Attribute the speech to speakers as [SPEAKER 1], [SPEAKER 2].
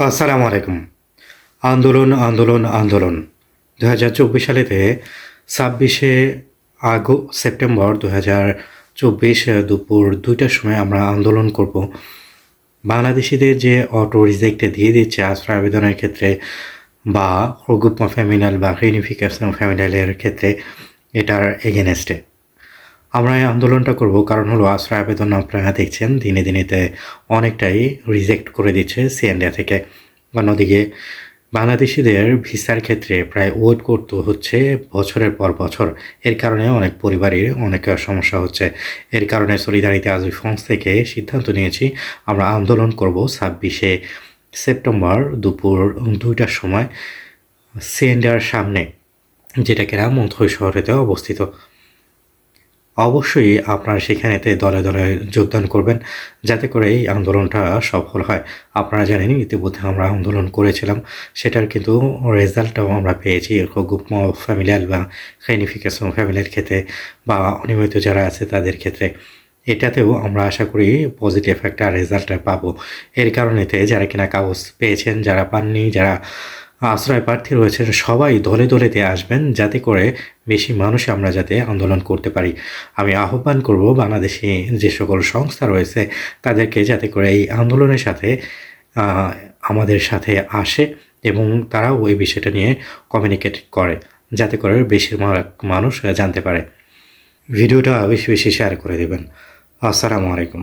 [SPEAKER 1] আসসালামু আলাইকুম। আন্দোলন আন্দোলন আন্দোলন। দু হাজার চব্বিশ সালেতে ছাব্বিশে আগো, সেপ্টেম্বর দু হাজার চব্বিশ, দুপুর দুইটার সময় আমরা আন্দোলন করব। বাংলাদেশিদের যে অটো রিজেক্টে দিয়ে দিচ্ছে আশ্রয় আবেদনের ক্ষেত্রে বা গ্রুপ ফ্যামিনাল বা রিউনিফিকেশন ফ্যামিনালের ক্ষেত্রে এটার এগেনস্টে আমরা এই আন্দোলনটা করব কারণ হলো আশ্রয় আবেদন আপনারা দেখছেন, দিনে দিনেতে অনেকটাই রিজেক্ট করে দিচ্ছে সিএনডিয়া থেকে। অন্যদিকে বাংলাদেশিদের ভিসার ক্ষেত্রে প্রায় ওয়েট করতে হচ্ছে বছরের পর বছর। এর কারণে অনেক পরিবারের অনেক সমস্যা হচ্ছে। এর কারণে সলিদারিতে আজই ফ্রান্স থেকে সিদ্ধান্ত নিয়েছি, আমরা আন্দোলন করব ছাব্বিশে সেপ্টেম্বর দুপুর দুইটার সময় সিএনডিআর সামনে যেটা কিনা মন্থই শহরেতে অবস্থিত। অবশ্যই আপনারা সেখানেতে দলে দলে যোগদান করবেন যাতে করে এই আন্দোলনটা সফল হয়। আপনারা জানেন ইতিমধ্যে আমরা আন্দোলন করেছিলাম, সেটার কিন্তু রেজাল্টটাও আমরা পেয়েছি। এরকম গ্রুপ ফ্যামিলিয়াল বা সাইনিফিকেশন ফ্যামিলির ক্ষেত্রে বা অনিয়মিত যারা আছে তাদের ক্ষেত্রে, এটাতেও আমরা আশা করি পজিটিভ একটা রেজাল্টটা পাবো। এর কারণেতে যারা কিনা কাগজ পেয়েছেন, যারা পাননি, যারা আশ্রয় প্রার্থী রয়েছেন সবাই দলে দলেতে আসবেন যাতে করে বেশি মানুষ আমরা যাতে আন্দোলন করতে পারি। আমি আহ্বান করব বাংলাদেশি যে সকল সংস্থা রয়েছে, তাদেরকে যাতে করে এই আন্দোলনের সাথে আমাদের সাথে আসে এবং তারাও ওই বিষয়টা নিয়ে কমিউনিকেট করে, যাতে করে বেশিরভাগ মানুষ জানতে পারে। ভিডিওটা বেশি বেশি শেয়ার করে দেবেন। আসসালামু আলাইকুম।